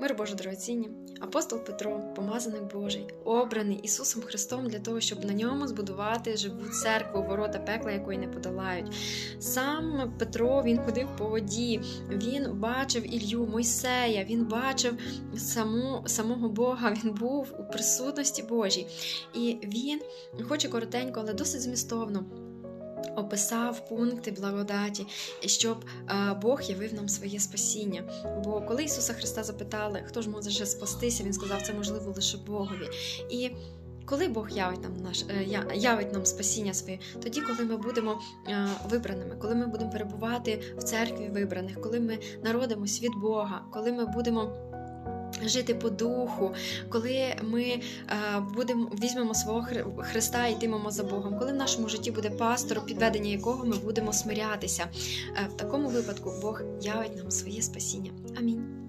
Мир Боже дорогоцінні, апостол Петро, помазаник Божий, обраний Ісусом Христом для того, щоб на ньому збудувати живу церкву, ворота пекла, якої не подолають. Сам Петро він ходив по воді, він бачив Ілью, Мойсея, він бачив саму, самого Бога, він був у присутності Божій. І він, хоч і коротенько, але досить змістовно. Описав пункти благодаті, щоб е, Бог явив нам своє спасіння. Бо коли Ісуса Христа запитали, хто ж може спастися, Він сказав, це можливо лише Богові. І коли Бог явить нам наш е, явить нам спасіння своє, тоді, коли ми будемо е, вибраними, коли ми будемо перебувати в церкві вибраних, коли ми народимось від Бога, коли ми будемо. Жити по духу, коли ми е, будемо візьмемо свого Хри- Христа і йтимемо за Богом, коли в нашому житті буде пастор, підведення якого ми будемо смирятися. Е, в такому випадку Бог явить нам своє спасіння. Амінь.